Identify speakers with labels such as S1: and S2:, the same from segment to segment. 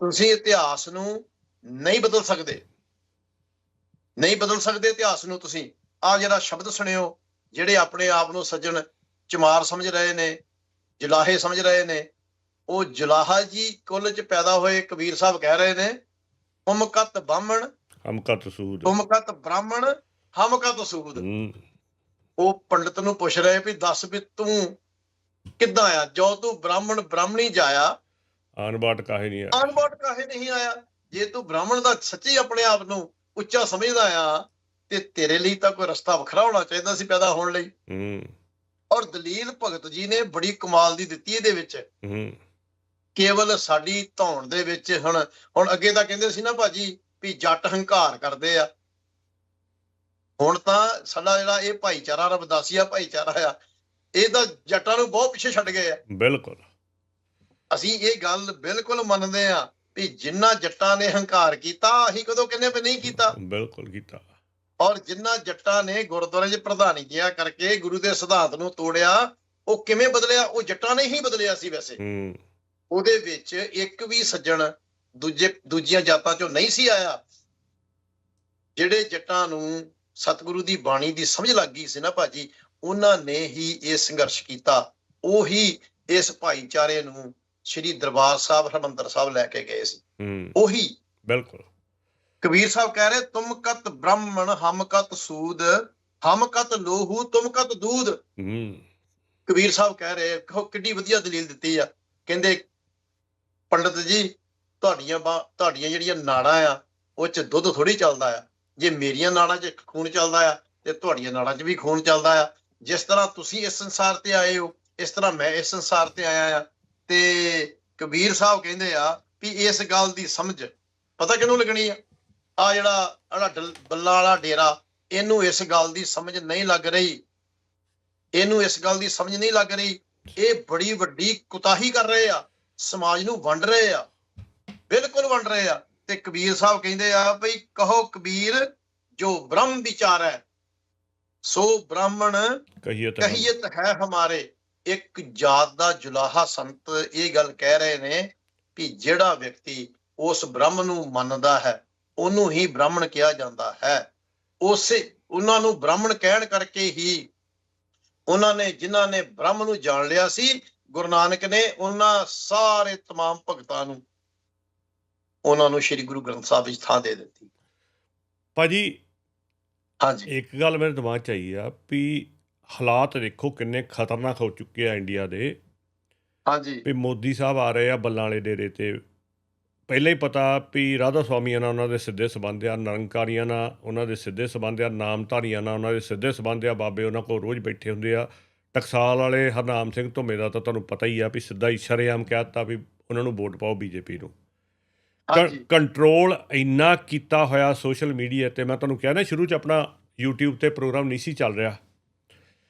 S1: ਤੁਸੀਂ ਇਤਿਹਾਸ ਨੂੰ ਨਹੀਂ ਬਦਲ ਸਕਦੇ। ਨਹੀਂ ਬਦਲ ਸਕਦੇ ਇਤਿਹਾਸ ਨੂੰ ਤੁਸੀਂ। ਆ ਜਿਹੜਾ ਸ਼ਬਦ ਸੁਣਿਓ ਜਿਹੜੇ ਆਪਣੇ ਆਪ ਨੂੰ ਸੱਜਣ ਚਮਾਰ ਸਮਝ ਰਹੇ ਨੇ ਜਲਾਹੇ ਸਮਝ ਰਹੇ ਨੇ ਉਹ ਜਲਾਹਾ ਜੀ ਕੁੱਲ ਚ ਪੈਦਾ ਹੋਏ ਕਬੀਰ ਸਾਹਿਬ ਕਹਿ ਰਹੇ ਨੇ ਹੁਮਕਤ ਬਾਹਮਣ
S2: ਹਮ ਕਤ ਸੂਦ।
S1: ਹੁਮਕਤ ਬ੍ਰਾਹਮਣ ਹਮਕਤ ਸੂਦ। ਉਹ ਪੰਡਤ ਨੂੰ ਪੁੱਛ ਰਹੇ ਵੀ ਦੱਸ ਵੀ ਤੂੰ ਕਿੱਦਾਂ ਆਇਆ? ਜੋ ਤੂੰ ਬ੍ਰਾਹਮਣ ਬ੍ਰਾਹਮਣੀ ਜਾਇਆ
S2: ਆਨ ਬਾਟ ਕਾਹੇ ਨਹੀਂ ਆ
S1: ਅਨਬਟ ਕਾਹੇ ਨਹੀਂ ਆਇਆ। ਜੇ ਤੂੰ ਬ੍ਰਾਹਮਣ ਦਾ ਸੱਚੀ ਆਪਣੇ ਆਪ ਨੂੰ ਉੱਚਾ ਸਮਝਦਾ ਆ ਤੇ ਤੇਰੇ ਲਈ ਤਾਂ ਕੋਈ ਰਸਤਾ ਵੱਖਰਾ ਹੋਣਾ ਚਾਹੀਦਾ ਸੀ ਪੈਦਾ ਹੋਣ ਲਈ।
S2: ਹੂੰ।
S1: ਔਰ ਦਲੀਲ ਭਗਤ ਜੀ ਨੇ ਬੜੀ ਕਮਾਲ ਦੀ ਦਿੱਤੀ ਇਹਦੇ ਵਿੱਚ।
S2: ਹੂੰ।
S1: ਕੇਵਲ ਸਾਡੀ ਧੌਣ ਦੇ ਵਿੱਚ ਹੁਣ ਹੁਣ ਅੱਗੇ ਤਾਂ ਕਹਿੰਦੇ ਸੀ ਨਾ ਭਾਜੀ ਵੀ ਜੱਟ ਹੰਕਾਰ ਕਰਦੇ ਆ। ਹੁਣ ਤਾਂ ਸਾਡਾ ਜਿਹੜਾ ਇਹ ਭਾਈਚਾਰਾ ਰਬਦਾਸੀਆ ਭਾਈਚਾਰਾ ਆ ਇਹ ਤਾਂ ਜੱਟਾਂ ਨੂੰ ਬਹੁਤ ਪਿੱਛੇ ਛੱਡ ਗਏ ਆ।
S2: ਬਿਲਕੁਲ।
S1: ਅਸੀਂ ਇਹ ਗੱਲ ਬਿਲਕੁਲ ਮੰਨਦੇ ਆ ਵੀ ਜਿੰਨਾ ਜੱਟਾਂ ਨੇ ਹੰਕਾਰ ਕੀਤਾ ਅਸੀਂ ਕਦੋਂ ਕਹਿੰਦੇ ਵੀ ਨਹੀਂ ਕੀਤਾ।
S2: ਬਿਲਕੁਲ ਕੀਤਾ।
S1: ਔਰ ਜਿੰਨਾ ਜੱਟਾਂ ਨੇ ਗੁਰਦੁਆਰੇ 'ਚ ਪ੍ਰਧਾਨੀਆਂ ਕਰਕੇ ਗੁਰੂ ਦੇ ਸਿਧਾਂਤ ਨੂੰ ਤੋੜਿਆ ਉਹ ਕਿਵੇਂ ਬਦਲਿਆ? ਉਹ ਜੱਟਾਂ ਨੇ ਹੀ ਬਦਲਿਆ ਸੀ ਵੈਸੇ।
S2: ਹੂੰ।
S1: ਉਹਦੇ ਵਿੱਚ ਇੱਕ ਵੀ ਸੱਜਣ ਦੂਜੇ ਦੂਜੀਆਂ ਜਾਤਾਂ 'ਚੋਂ ਨਹੀਂ ਸੀ ਆਇਆ। ਜਿਹੜੇ ਜੱਟਾਂ ਨੂੰ ਸਤਿਗੁਰੂ ਦੀ ਬਾਣੀ ਦੀ ਸਮਝ ਲੱਗ ਗਈ ਸੀ ਨਾ ਭਾਜੀ ਉਹਨਾਂ ਨੇ ਹੀ ਇਹ ਸੰਘਰਸ਼ ਕੀਤਾ। ਉਹੀ ਇਸ ਭਾਈਚਾਰੇ ਨੂੰ ਸ੍ਰੀ ਦਰਬਾਰ ਸਾਹਿਬ ਹਰਮੰਦਰ ਸਾਹਿਬ ਲੈ ਕੇ ਗਏ ਸੀ। ਉਹੀ
S2: ਬਿਲਕੁਲ।
S1: ਕਬੀਰ ਸਾਹਿਬ ਕਹਿ ਰਹੇ ਤੁਮ ਕਤ ਬ੍ਰਾਹਮਣ ਹਮ ਕਤ ਸੂਦ ਹਮ ਕਤ ਲੋਹੂ ਤੁਮ ਕਤ ਦੂਧ ਕਬੀਰ ਸਾਹਿਬ ਕਹਿ ਰਹੇ ਕਿੱਡੀ ਵਧੀਆ ਦਲੀਲ ਦਿੱਤੀ ਆ। ਕਹਿੰਦੇ ਪੰਡਤ ਜੀ ਤੁਹਾਡੀਆਂ ਤੁਹਾਡੀਆਂ ਜਿਹੜੀਆਂ ਨਾੜਾਂ ਆ ਉਹ ਚ ਦੁੱਧ ਥੋੜੀ ਚੱਲਦਾ ਆ। ਜੇ ਮੇਰੀਆਂ ਨਾੜਾਂ 'ਚ ਖੂਨ ਚੱਲਦਾ ਆ ਤੇ ਤੁਹਾਡੀਆਂ ਨਾੜਾਂ 'ਚ ਵੀ ਖੂਨ ਚੱਲਦਾ ਆ। ਜਿਸ ਤਰ੍ਹਾਂ ਤੁਸੀਂ ਇਸ ਸੰਸਾਰ ਤੇ ਆਏ ਹੋ ਇਸ ਤਰ੍ਹਾਂ ਮੈਂ ਇਸ ਸੰਸਾਰ ਤੇ ਆਇਆ ਆ। ਤੇ ਕਬੀਰ ਸਾਹਿਬ ਕਹਿੰਦੇ ਆ ਵੀ ਇਸ ਗੱਲ ਦੀ ਸਮਝ ਪਤਾ ਕਿਹਨੂੰ ਲੱਗਣੀ ਆ? ਆ ਜਿਹੜਾ ਡਲ- ਬੱਲਾ ਵਾਲਾ ਡੇਰਾ ਇਹਨੂੰ ਇਸ ਗੱਲ ਦੀ ਸਮਝ ਨਹੀਂ ਲੱਗ ਰਹੀ। ਇਹਨੂੰ ਇਸ ਗੱਲ ਦੀ ਸਮਝ ਨਹੀਂ ਲੱਗ ਰਹੀ। ਇਹ ਬੜੀ ਵੱਡੀ ਕੁਤਾਹੀ ਕਰ ਰਹੇ ਆ। ਸਮਾਜ ਨੂੰ ਵੰਡ ਰਹੇ ਆ। ਬਿਲਕੁਲ ਵੰਡ ਰਹੇ ਆ। ਤੇ ਕਬੀਰ ਸਾਹਿਬ ਕਹਿੰਦੇ ਆ ਭਈ ਕਹੋ ਕਬੀਰ ਜੋ ਬ੍ਰਹਮ ਵਿਚਾਰ ਹੈ ਸੋ ਬ੍ਰਾਹਮਣ
S2: ਕਹੀਏ ਤਾਂ
S1: ਕਹੀਅਤ ਹੈ ਹਮਾਰੇ। ਇੱਕ ਜਾਤ ਦਾ ਜੁਲਾਹਾ ਸੰਤ ਇਹ ਗੱਲ ਕਹਿ ਰਹੇ ਨੇ ਕਿ ਜਿਹੜਾ ਵਿਅਕਤੀ ਉਸ ਬ੍ਰਹਮ ਨੂੰ ਮੰਨਦਾ ਹੈ ਉਹਨੂੰ ਹੀ ਬ੍ਰਾਹਮਣ ਕਿਹਾ ਜਾਂਦਾ ਹੈ ਉਸੇ ਉਹਨਾਂ ਨੂੰ ਬ੍ਰਾਹਮਣ ਕਹਿਣ ਕਰਕੇ ਹੀ ਉਹਨਾਂ ਨੇ ਜਿਨ੍ਹਾਂ ਨੇ ਬ੍ਰਹਮ ਨੂੰ ਜਾਣ ਲਿਆ ਸੀ ਗੁਰੂ ਨਾਨਕ ਨੇ ਉਹਨਾਂ ਸਾਰੇ तमाम ਭਗਤਾਂ ਨੂੰ ਉਹਨਾਂ ਨੂੰ ਸ੍ਰੀ ਗੁਰੂ ਗ੍ਰੰਥ ਸਾਹਿਬ ਵਿੱਚ ਥਾਂ ਦੇ ਦਿੱਤੀ
S2: ਭਾਜੀ
S1: ਹਾਂਜੀ
S2: ਇੱਕ ਗੱਲ ਮੇਰੇ ਦਿਮਾਗ 'ਚ ਆਈ ਆ ਵੀ ਹਾਲਾਤ ਦੇਖੋ ਕਿੰਨੇ ਖਤਰਨਾਕ ਹੋ ਚੁੱਕੇ ਆ ਇੰਡੀਆ ਦੇ।
S1: ਹਾਂਜੀ।
S2: ਵੀ ਮੋਦੀ ਸਾਹਿਬ ਆ ਰਹੇ ਆ ਬੱਲਾਂ ਵਾਲੇ ਡੇਰੇ ਤੇ। ਪਹਿਲਾਂ ਹੀ ਪਤਾ ਵੀ ਰਾਧਾ ਸਵਾਮੀਆਂ ਨਾਲ ਉਹਨਾਂ ਦੇ ਸਿੱਧੇ ਸੰਬੰਧ ਆ ਨਿਰੰਕਾਰੀਆਂ ਨਾਲ ਉਹਨਾਂ ਦੇ ਸਿੱਧੇ ਸੰਬੰਧ ਆ ਨਾਮਧਾਰੀਆਂ ਨਾਲ ਉਹਨਾਂ ਦੇ ਸਿੱਧੇ ਸੰਬੰਧ ਆ ਬਾਬੇ ਉਹਨਾਂ ਕੋਲ ਰੋਜ਼ ਬੈਠੇ ਹੁੰਦੇ ਆ। ਟਕਸਾਲ ਵਾਲੇ ਹਰਨਾਮ ਸਿੰਘ ਧੁੰਮੇ ਦਾ ਤਾਂ ਤੁਹਾਨੂੰ ਪਤਾ ਹੀ ਆ ਵੀ ਸਿੱਧਾ ਹੀ ਸ਼ਰੇਆਮ ਕਹਿ ਦਿੱਤਾ ਵੀ ਉਹਨਾਂ ਨੂੰ ਵੋਟ ਪਾਓ ਬੀਜੇਪੀ ਨੂੰ। ਕੰਟਰੋਲ ਇੰਨਾ ਕੀਤਾ ਹੋਇਆ ਸੋਸ਼ਲ ਮੀਡੀਆ ਤੇ। ਮੈਂ ਤੁਹਾਨੂੰ ਕਿਹਾ ਨਾ ਸ਼ੁਰੂ 'ਚ ਆਪਣਾ YouTube ਤੇ ਪ੍ਰੋਗਰਾਮ ਨਹੀਂ ਸੀ ਚੱਲ ਰਿਹਾ।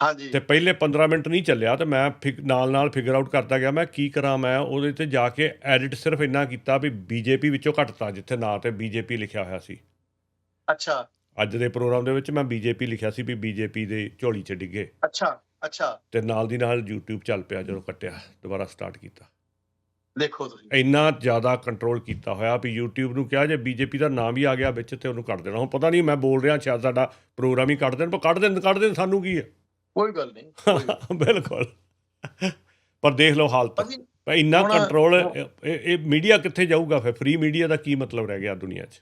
S1: ਹਾਂਜੀ।
S2: ਤੇ ਪਹਿਲੇ 15 ਮਿੰਟ ਨਹੀਂ ਚੱਲਿਆ ਤੇ ਮੈਂ ਨਾਲ ਨਾਲ ਫਿਗਰ ਆਊਟ ਕਰਦਾ ਗਿਆ ਮੈਂ ਕੀ ਕਰਾਂ ਮੈਂ ਉਹਦੇ ਤੇ ਜਾ ਕੇ ਐਡਿਟ ਸਿਰਫ ਇੰਨਾ ਕੀਤਾ ਵੀ ਬੀਜੇਪੀ ਵਿੱਚੋਂ ਘਟਤਾ ਜਿੱਥੇ ਨਾਂ ਤੇ ਬੀਜੇਪੀ ਲਿਖਿਆ ਹੋਇਆ ਸੀ।
S1: ਅੱਛਾ।
S2: ਅੱਜ ਦੇ ਪ੍ਰੋਗਰਾਮ ਦੇ ਵਿੱਚ ਮੈਂ ਬੀਜੇਪੀ ਲਿਖਿਆ ਸੀ ਵੀ ਬੀਜੇਪੀ ਦੇ ਝੋਲੀ 'ਚ ਡਿੱਗੇ।
S1: ਅੱਛਾ ਅੱਛਾ।
S2: ਤੇ ਨਾਲ ਦੀ ਨਾਲ YouTube ਚੱਲ ਪਿਆ ਜਦੋਂ ਕੱਟਿਆ ਦੁਬਾਰਾ ਸਟਾਰਟ ਕੀਤਾ।
S1: ਦੇਖੋ ਤੁਸੀਂ।
S2: ਇੰਨਾ ਜ਼ਿਆਦਾ ਕੰਟਰੋਲ ਕੀਤਾ ਹੋਇਆ ਵੀ YouTube ਨੂੰ ਕਿਹਾ ਜੇ ਬੀਜੇਪੀ ਦਾ ਨਾਮ ਵੀ ਆ ਗਿਆ ਵਿੱਚ ਤੇ ਉਹਨੂੰ ਕੱਢ ਦੇਣਾ। ਹੁਣ ਪਤਾ ਨਹੀਂ ਮੈਂ ਬੋਲ ਰਿਹਾ ਸ਼ਾਇਦ ਸਾਡਾ ਪ੍ਰੋਗਰਾਮ ਹੀ ਕੱਢ ਦੇਣ ਪਰ ਕੱਢ ਦੇਣ ਕੱਢ ਦੇਣ ਸਾਨੂੰ ਕੀ ਹੈ?
S1: ਕੋਈ ਗੱਲ ਨਹੀਂ ਕੋਈ ਗੱਲ ਨਹੀਂ।
S2: ਬਿਲਕੁਲ। ਪਰ ਦੇਖ ਲਓ ਹਾਲਤ।
S1: ਭਾਜੀ
S2: ਪਰ ਇੰਨਾ
S1: ਹੁਣ-
S2: ਕੰਟਰੋਲ ਇਹ ਇਹ ਮੀਡੀਆ ਕਿੱਥੇ ਜਾਊਗਾ ਫਿਰ? ਫ੍ਰੀ ਮੀਡੀਆ ਦਾ ਕੀ ਮਤਲਬ ਰਹਿ ਗਿਆ ਦੁਨੀਆ 'ਚ?